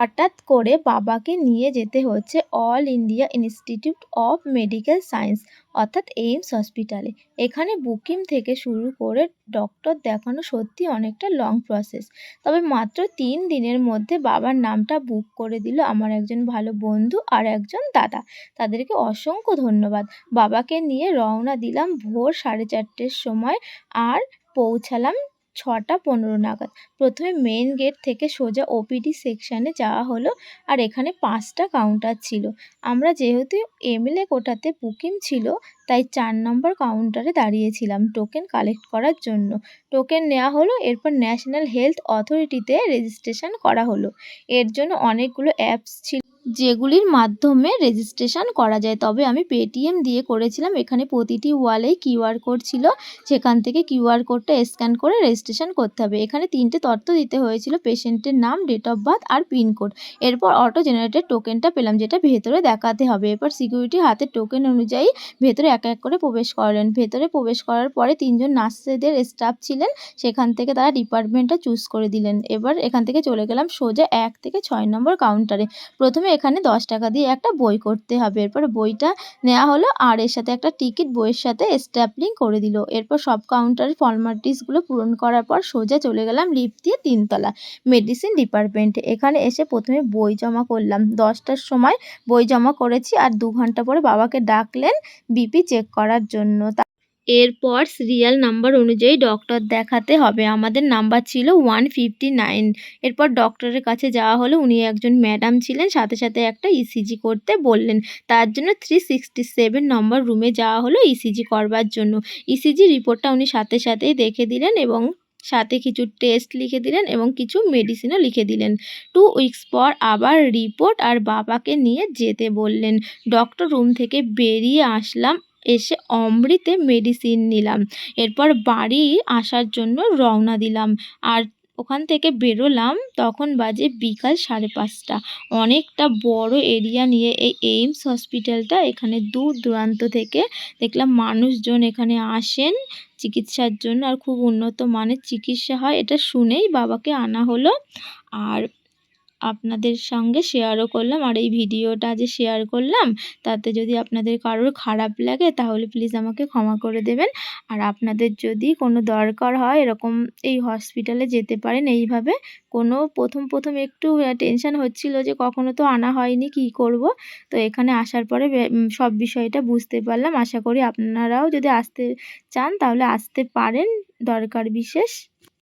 হঠাৎ করে বাবাকে নিয়ে যেতে হচ্ছে all India Institute of Medical Science অর্থাৎ এইমস হসপিটালে এখানে বুকিং থেকে শুরু করে ডক্টর দেখানো সত্যি অনেকটা লং প্রসেস তবে মাত্র তিন দিনের মধ্যে বাবার নামটা বুক করে দিল আমার একজন ভালো বন্ধু আর একজন দাদা। তাদেরকে অসংখ্য ধন্যবাদ। বাবাকে নিয়ে রওনা দিলাম ভোর সাড়ে চারটের সময় আর পৌঁছালাম ছটা পনেরো নাগাদ। প্রথমে মেন গেট থেকে সোজা ওপিডি সেকশানে যাওয়া হলো আর এখানে পাঁচটা কাউন্টার ছিল। আমরা যেহেতু এমএলএ কোটাতে বুকিং ছিল তাই চার নম্বর কাউন্টারে দাঁড়িয়েছিলাম টোকেন কালেক্ট করার জন্য। টোকেন নেওয়া হলো, এরপর ন্যাশনাল হেলথ অথরিটিতে রেজিস্ট্রেশন করা হলো। এর জন্য অনেকগুলো অ্যাপস ছিল যেগুলির মাধ্যমে রেজিস্ট্রেশন করা যায়। তবে আমি পেটিএম দিয়ে করেছিলাম। এখানে প্রতিটি ওয়ালেই কিউআর কোড ছিল। সেখান থেকে কিউআর কোডটা স্ক্যান করে রেজিস্ট্রেশন করতে হবে। এখানে তিনটে তথ্য দিতে হয়েছিল। পেশেন্টের নাম ডেট অফ বার্থ আর পিনকোড এরপর অটো জেনারেটেড টোকেনটা পেলাম, যেটা ভেতরে দেখাতে হবে। এরপর সিকিউরিটি হাতে টোকেন অনুযায়ী ভেতরে এক এক করে প্রবেশ করালেন। ভেতরে প্রবেশ করার পরে তিনজন নার্সেদের স্টাফ ছিলেন। সেখান থেকে তারা ডিপার্টমেন্টটা চুজ করে দিলেন। এবার এখান থেকে চলে গেলাম সোজা এক থেকে ছয় নম্বর কাউন্টারে প্রথমে এখানে দশ টাকা দিয়ে একটা বই করতে হবে। এরপর বইটা নেওয়া হলো আর এর সাথে একটা টিকিট বইয়ের সাথে স্ট্যাপলিং করে দিল। এরপর সব কাউন্টারের ফর্মালিটিসগুলো পূরণ করার পর সোজা চলে গেলাম লিফট দিয়ে তিনতলা মেডিসিন ডিপার্টমেন্টে এখানে এসে প্রথমে বই জমা করলাম। দশটার সময় বই জমা করেছি আর দু ঘণ্টা পরে বাবাকে ডাকলেন বিপি চেক করার জন্য এরপর সিরিয়াল নাম্বার অনুযায়ী ডক্টর দেখাতে হবে। আমাদের নাম্বার ছিল ওয়ান ফিফটি নাইন এরপর ডক্টরের কাছে যাওয়া হলো। উনি একজন ম্যাডাম ছিলেন। সাথে সাথে একটা ইসিজি করতে বললেন। তার জন্য থ্রি সিক্সটি সেভেন নম্বর রুমে যাওয়া হলো ইসিজি করবার জন্য। ইসিজি রিপোর্টটা উনি সাথে সাথেই দেখে দিলেন এবং সাথে কিছু টেস্ট লিখে দিলেন এবং কিছু মেডিসিনও লিখে দিলেন। টু উইকস পর আবার রিপোর্ট আর বাবাকে নিয়ে যেতে বললেন। ডক্টর রুম থেকে বেরিয়ে আসলাম। এসে অমৃতে মেডিসিন নিলাম। এরপর বাড়ি আসার জন্য রওনা দিলাম। আর ওখান থেকে বেরোলাম, তখন বাজে বিকাল সাড়ে পাঁচটা। অনেকটা বড় এরিয়া নিয়ে এই এইমস হসপিটালটা এখানে দূর দূরান্ত থেকে দেখলাম মানুষজন এখানে আসেন চিকিৎসার জন্য। আর খুব উন্নত মানের চিকিৎসা হয়, এটা শুনেই বাবাকে আনা হলো। আর আপনাদের সঙ্গে শেয়ারও করলাম আর এই ভিডিওটা যে শেয়ার করলাম, তাতে যদি আপনাদের কারোর খারাপ লাগে, তাহলে প্লিজ আমাকে ক্ষমা করে দেবেন। আর আপনাদের যদি কোনো দরকার হয়, এরকম এই হসপিটালে যেতে পারেন এইভাবে, কোনো প্রথম প্রথম একটু টেনশান হচ্ছিল যে কখনো তো আনা হয়নি, কি করব? তো এখানে আসার পরে সব বিষয়টা বুঝতে পারলাম। আশা করি আপনারাও যদি আসতে চান, তাহলে আসতে পারেন দরকার বিশেষ।